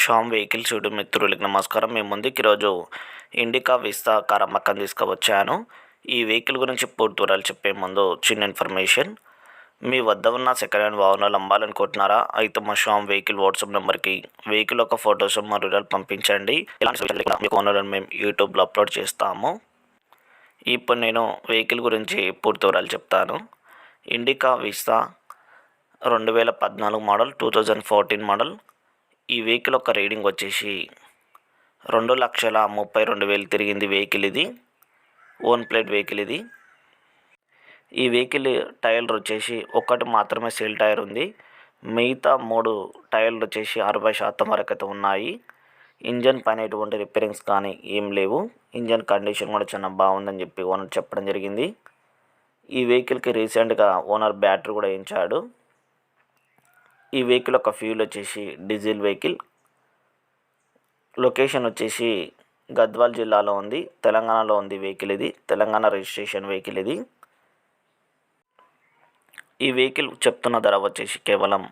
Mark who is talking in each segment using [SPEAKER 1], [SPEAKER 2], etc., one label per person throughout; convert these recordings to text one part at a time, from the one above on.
[SPEAKER 1] Shyam vehicles YouTube మిత్రులకి నమస్కారం. మేము ముందుకు ఈరోజు ఇండికా విస్తా కార్ అమ్మకం తీసుకువచ్చాను. ఈ వెహికల్ గురించి పూర్తి వివరాలు చెప్పే ముందు చిన్న ఇన్ఫర్మేషన్. మీ వద్ద ఉన్న సెకండ్ హ్యాండ్ వాహనాలు అమ్మాలనుకుంటున్నారా అయితే మా షామ్ వెహికల్ వాట్సాప్ నెంబర్కి వెహికల్ యొక్క ఫొటోస్ మా వివరాలు పంపించండి. ఇలాంటి మీకు ఓనర్లను మేము యూట్యూబ్లో అప్లోడ్ చేస్తాము. ఇప్పుడు నేను వెహికల్ గురించి పూర్తి వివరాలు చెప్తాను. ఇండికా విస్తా రెండు వేల పద్నాలుగు model two thousand fourteen model. ఈ వెహికల్ యొక్క రీడింగ్ వచ్చేసి రెండు లక్షల ముప్పై రెండు వేలు తిరిగింది వెహికల్ ఇది ఓన్ ప్లేట్ వెహికల్ ఇది. ఈ వెహికల్ టైర్లు వచ్చేసి ఒక్కటి మాత్రమే సేల్ టైర్ ఉంది. మిగతా మూడు టైర్లు వచ్చేసి అరవై శాతం వరకు అయితే ఉన్నాయి. ఇంజన్ పైన ఎటువంటి రిపేరింగ్స్ కానీ ఏం లేవు. ఇంజన్ కండిషన్ కూడా చాలా బాగుందని చెప్పి ఓనర్ చెప్పడం జరిగింది. ఈ వెహికల్కి రీసెంట్గా ఓనర్ బ్యాటరీ కూడా వేయించాడు. ఈ వెహికల్ యొక్క ఫ్యూల్ వచ్చేసి డీజిల్ వెహికల్ లొకేషన్ వచ్చేసి గద్వాల్ జిల్లాలో ఉంది. తెలంగాణలో ఉంది వెహికల్ ఇది. తెలంగాణ రిజిస్ట్రేషన్ వెహికల్ ఇది. ఈ వెహికల్ చెప్తున్న ధర వచ్చేసి కేవలం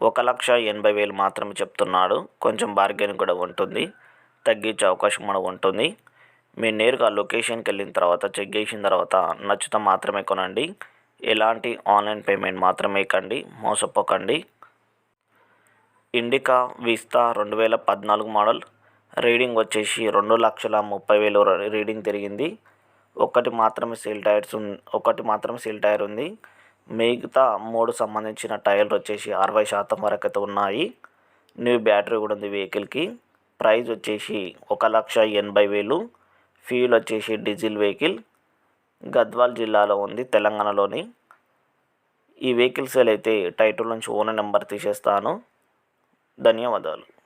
[SPEAKER 1] ఒక లక్ష ఎనభై వేలు మాత్రమే చెప్తున్నాడు. కొంచెం బార్గెన్ కూడా ఉంటుంది. తగ్గించే అవకాశం కూడా ఉంటుంది. మీరు నేరుగా లొకేషన్కి వెళ్ళిన తర్వాత చెక్ చేసిన తర్వాత నచ్చుతా మాత్రమే కొనండి. ఎలాంటి ఆన్లైన్ పేమెంట్ మాత్రమే కండి మోసపోకండి. ఇండికా విస్తా రెండు వేల పద్నాలుగు మోడల్. రీడింగ్ వచ్చేసి రెండు లక్షల ముప్పై వేలు రీడింగ్ తిరిగింది. ఒకటి మాత్రమే సీల్ టైర్స్ ఒకటి మాత్రమే సీల్ టైర్ ఉంది. మిగతా మూడు సంబంధించిన టైర్లు వచ్చేసి అరవై శాతం వరకు అయితే ఉన్నాయి. న్యూ బ్యాటరీ కూడా ఉంది వెహికల్కి. ప్రైస్ వచ్చేసి ఒక లక్ష ఎనభై వేలు. ఫ్యూల్ వచ్చేసి డీజిల్ వెహికల్. గద్వాల్ జిల్లాలో ఉంది తెలంగాణలోని. ఈ వెహికల్ సేల్ అయితే టైటిల్ నుంచి ఓనర్ నెంబర్ తీసేస్తాను. ధన్యవాదాలు.